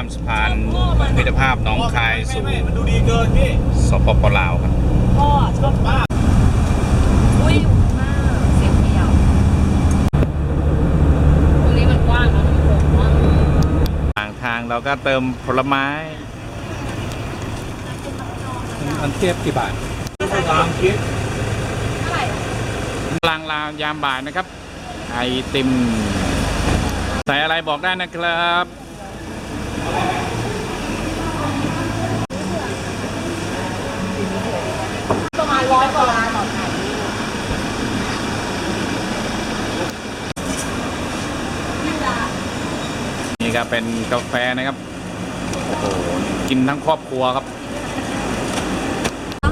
ามสะพานมิตรภาพหน้องคายสู่ไม่มันดูดีเกินพี่สปปลาวครับพ่อชอบมากอุ้ยมากเสียงเดียวตรงนี้มันกว้างนะมันโป่งมากทางทางเราก็เติมผลไม้อันเทียบกี่บาทตามคิดเท่าไหร่ลางลาวยามบ่ายนะครับ ไอติมใส่อะไรบอกได้นะครับ ประมา ณร้อยกว่าล้านต่อไข่นี่ก็เป็นกาแฟนะครับ โอ้โห กินทั้งครอบครัวครับ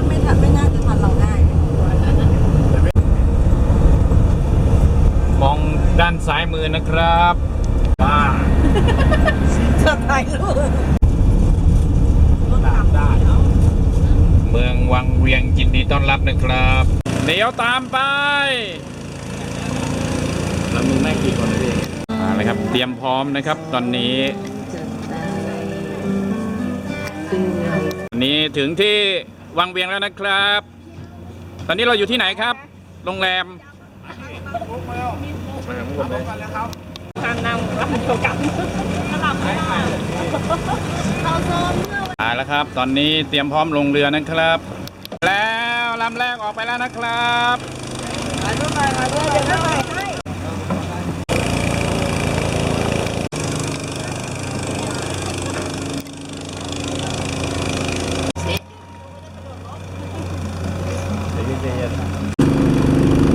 ไม่ทันไม่น่าจะทันเราง่ายมองด้านซ้ายมือนะครับ บ้า จะถ่ายรูป ตามได้ เมือง วังเวียงยินดีต้อนรับนะครับเดี๋ยวตามไปแล้วมึงแม่งกี่คนนะพี่มาเลยครับ เตรียมพร้อมนะครับ ตอนนี้วันนี้ถึงที่วังเวียงแล้วนะครับ ตอนนี้เราอยู่ที่ไหนครับ โรงแรมการนำรับเกี่ยวกับระดับไม่ได้เราโซนเมื่อมาแล้วครับ ตอนนี้เตรียมพร้อมลงเรือนะครับ แล้วลำแรกออกไปแล้วนะครับมาด้วยไปมาด้วยเดี๋ยวไม่ไปให้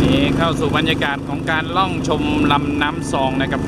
นี่เข้าสู่บรรยากาศของการล่องชมลำน้ำซองนะครับ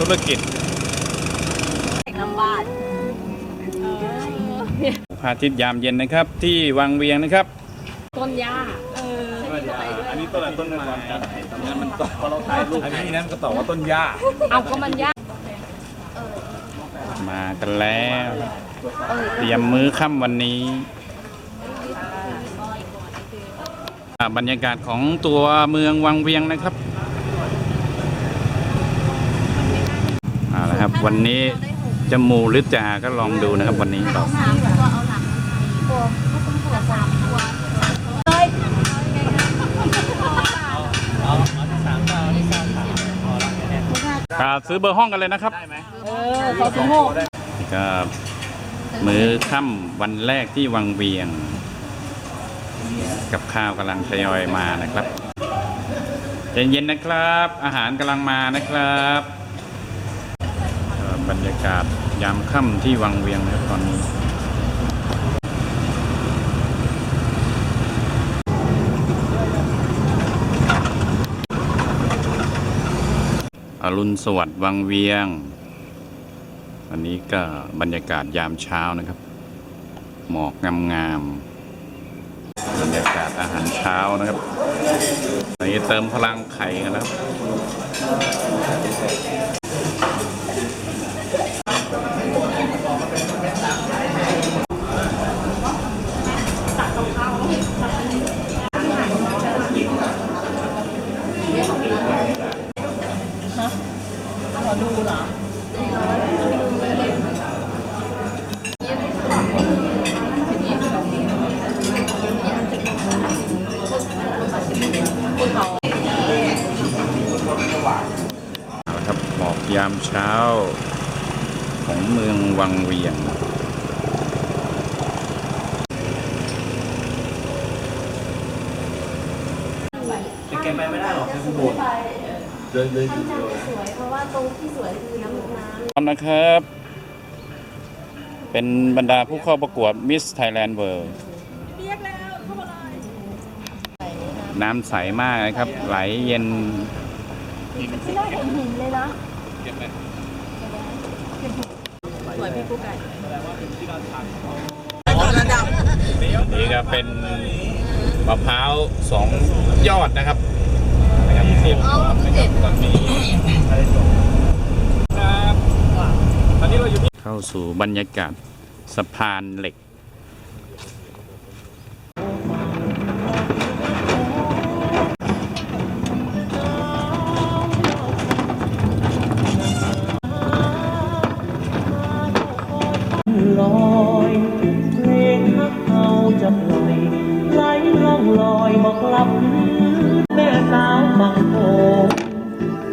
ธุรกิจน้ำบ้านพระอาทิตย์ยามเย็นนะครับ ที่วังเวียงนะครับ ต้นหญ้าเอออันนี้ต้นอะไรต้นไม้นั่นมันตอบเราถ่ายรูปอันนี้นั่นก็ตอบว่าต้นหญ้าเอาก็มันหญ้ามากันแล้ว เตรียมมื้อค่ำวันนี้อ่าบรรยากาศของตัวเมืองวังเวียงนะครับ วันนี้จะมูหรือจ่าก็ลองดูนะครับ วันนี้เอาสามตัวเอาหลังตัวก็ต้องตัวสามตัวเลยเอาเอาที่สามเก้าที่เก้าสามพอครับซื้อเบอร์ห้องกันเลยนะครับได้ไหมเออขอสมโภชนี่ก็มื้อค่ำวันแรกที่วังเวียง กับข้าวกำลังทยอยมานะครับเย็นๆนะครับ อาหารกำลังมานะครับ บรรยากาศยามค่ำที่วังเวียงนะครับตอนนี้ อรุณสวัสดิ์วังเวียง วันนี้ก็บรรยากาศยามเช้านะครับ หมอกงามๆบรรยากาศอาหารเช้านะครับอันนี้เติมพลังไข่กันแล้วครับเอาละครับหมอกยามเช้า ของเมืองวังเวียง จะเก็บไปไม่ได้หรอกคือโบสถ์ เดินเดินอยู่เดียวนะสวยเพราะว่าตรงที่สวยคือน้ำน้พร้อมนะครับ เป็นบรรดาผู้เข้าประกวด Miss Thailand World น้ำใสมากนะครับ ไหลเย็นำที่น่าเห็นหินเลยนะเก็บไหมสวยพี่กุ๊กไก่นี่ก็เป็นมะพร้าวสองยอดนะครับ นะครับนะครับตอนนี้ครับตอนนี้เราอยู่ที่เข้าสู่บรรยากาศสะพานเหล็ก ลอยเพลงฮักเฮาจะปล่อยไหลล่องลอยบอกลับ ม่สาวบางโพ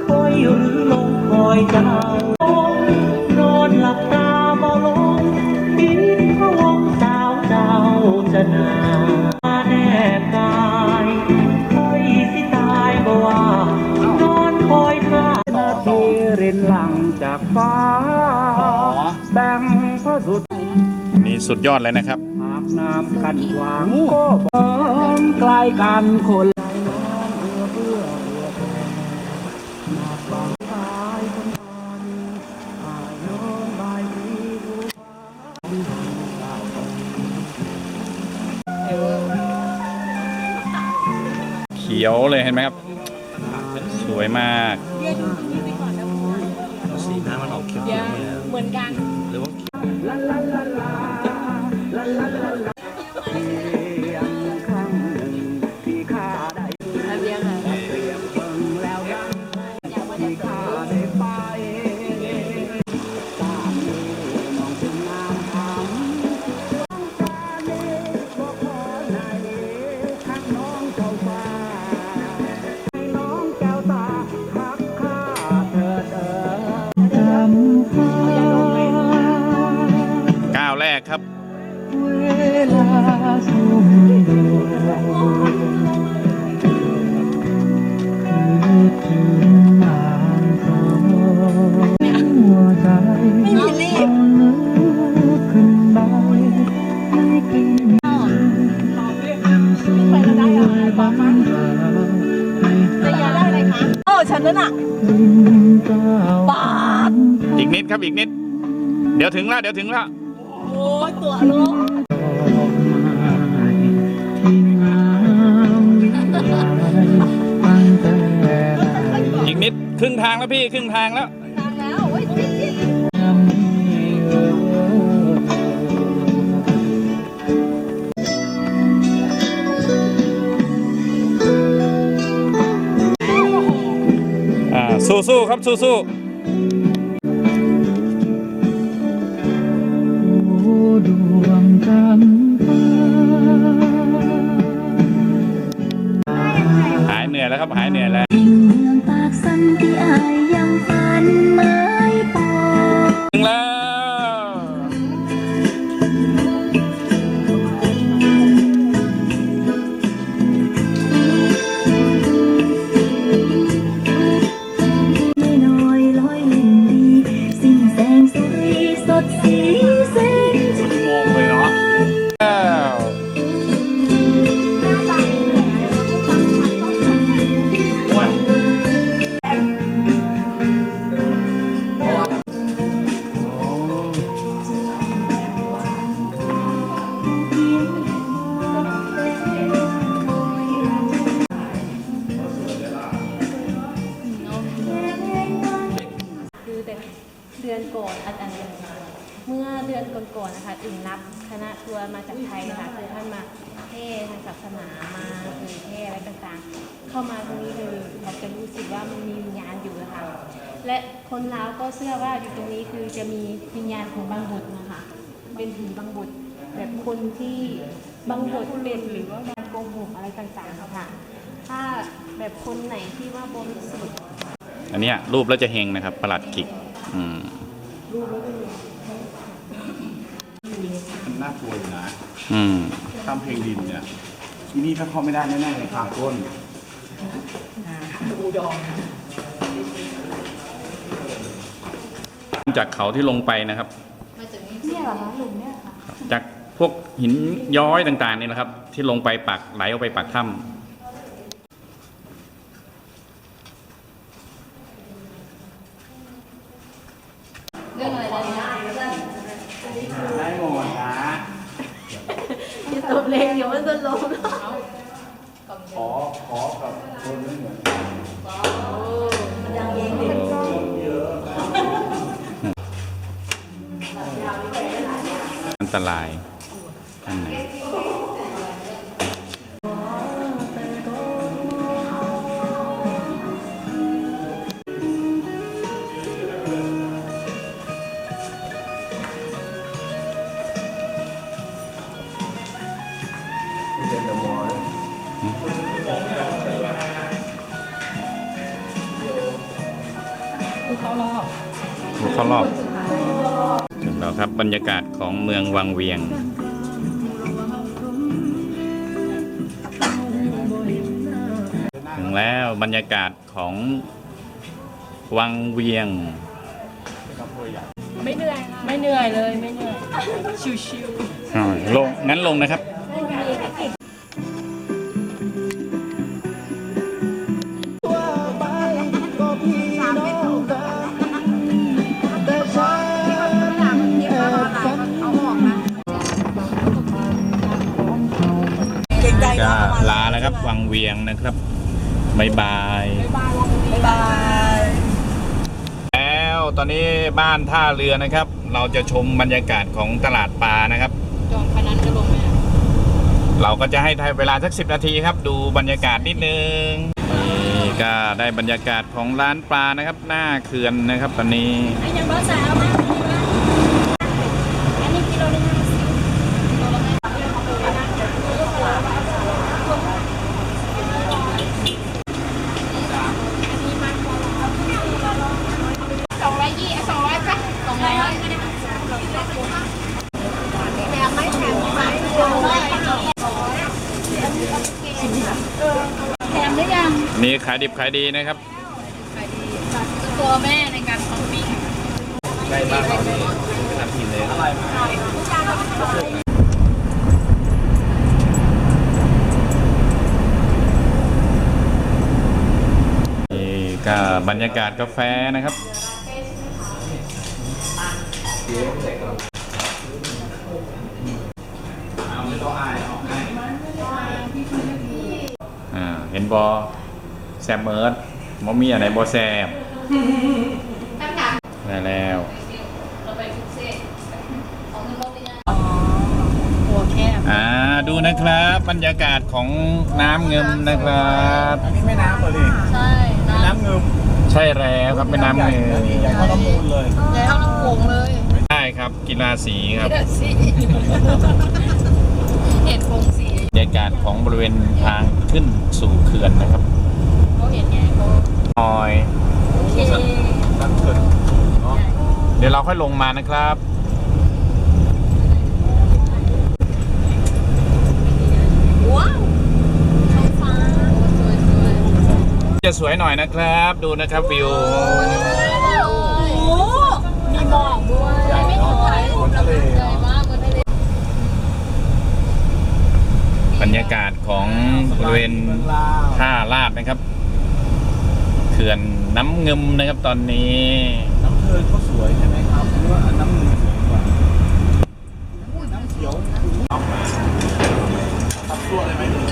คอยหรือลงคอยเจ้านอนหลับตาบ่ลงคิดพะวงสาวเจ้าจะนาแนบกายคอยสิตายบ่ว่านอนคอยท่านาทีเรินหลังจากฟ้าแบ่งพระสุดนี่สุดยอดเลยนะครับ หากน้ำกันหวางก็บ้องใกล้กันคน เลยเห็นไหมครับ สวยมากสีน้ำมันออกเขียวๆเนี่ยเหมือนกันหรือว่า เวลาสุ่มดวงคือถึงนานสองหัวใจต้องนึกขึ้นไปไม่กินสูงบางเธอให้จะอยากได้อะไรคะโอ้ฉันนั่นอะถึงเจ้าบาทอีกนิดครับอีกนิด เดี๋ยวถึงแล้วเดี๋ยวถึงแล้ว ยตัวลูกดอกไม้ที่งอีกนิดครึ่งทางแล้วพี่ครึ่งทางแล้วทางแล้วโอ้ยจิ๊บจิ๊บอ่าสู้สู้ๆครับสู้สู้ อยแล้วครับหายเหนื่อยแล้ว ญญาณของบางบุตรนะคะ เป็นผีบางบุตรแบบคนที่บางบุตรเป็นหรือว่าบางโกหกอะไรต่างๆค่ะ ถ้าแบบคนไหนที่ว่าบริสุทธิ์อันเนี้ยรูปแล้วจะเฮงนะครับประหลัดขิกอืมมันน่ากลัวอยู่นะอืมตามเพลงดินเนี่ยที่นี่ถ้าเข้าไม่ได้แน่ๆเลยค่ะต้น จากเขาที่ลงไปนะครับเนี่ยเหรอคะหลุมเนี่ยค่ะจากพวกหินย้อยต่างๆนี่นะครับ ที่ลงไปปักไหลออกไปปักถ้เรื่องอะไรนะ ได้หมดนะ จะตบเลงเดี๋ยวมันจะล้ม ขอขอกับคนไม่เหมือน ยังเองำอัน ตราย บบรรยากาศของเมืองวังเวียง ถึงแล้วบรรยากาศของวังเวียง ไม่เหนื่อยค่ะไม่เหนื่อยเลยไม่เหนื่อย ชิวอ่าลงงั้นลงนะครับ ครับบายบายบาย แล้วตอนนี้บ้านท่าเรือนะครับ เราจะชมบรรยากาศของตลาดปลานะครับ จองพนันจะลงไหมเราก็จะให้เวลาสักสินาทีครับ ดูบรรยากาศนิดนึงนี่ก็ได้บรรยากาศของร้านปลานะครับ หน้าเขื่อนนะครับ ตอนนี้ ไอ้ยังบ้าสาวมาอันนี้กิโลนึงห้าสิบสองร้อยยี่สองร้อยปะสองร้อยแถมไหมแถมไหมสองร้อย แถมหรือยังนี่ขายดิบขายดีนะครับตัวแม่ในการช้อปปิ้งได้บ้างเรานี่เป็นทีมเลยอะไรมานี่ก็บรรยากาศกาแฟนะครับ บอแซมเมิร์ดมอมีอะไรบอแซมได้แล้วหัวแคบอ่าดูนะครับ บรรยากาศของน้ำเงิมนะครับอันนี้แม่น้ำเหรอดิใช่แม่น้ำเงิมใช่แล้วครับเป็นน้ำเงิมแล้วนี่ใหญ่เท่าลำมูลเลยใหญ่เท่าน้ำโขงเลยได้ครับกีฬาสีครับเด็ดสิเห็ดโขงสีบรร ยากาศของบริเวณทางขึ้นสู่เขื่อนนะครับโอ้เห็นไงเขาหน่อยโอเคตั้งเกินเนาะเดี๋ยวเราค่อยลงมานะครับ ว้าวท้องฟ้าสวยสวยจะสวยหน่อยนะครับ ดูนะครับวิวโอ้โหมีหมอกด้วยไม่น้อยใหญ่มากบนทะเล บรรยากาศของบริเวณท่าลาดนะครับเขื่อนน้ำเงิมนะครับตอนนี้น้ำเทินก็สวยใช่ไหมครับหรือว่าน้ำเงิมสวยกว่าน้ำเขียวเอามาทำตัวอะไรไหม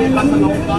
เป็นรักสนุกต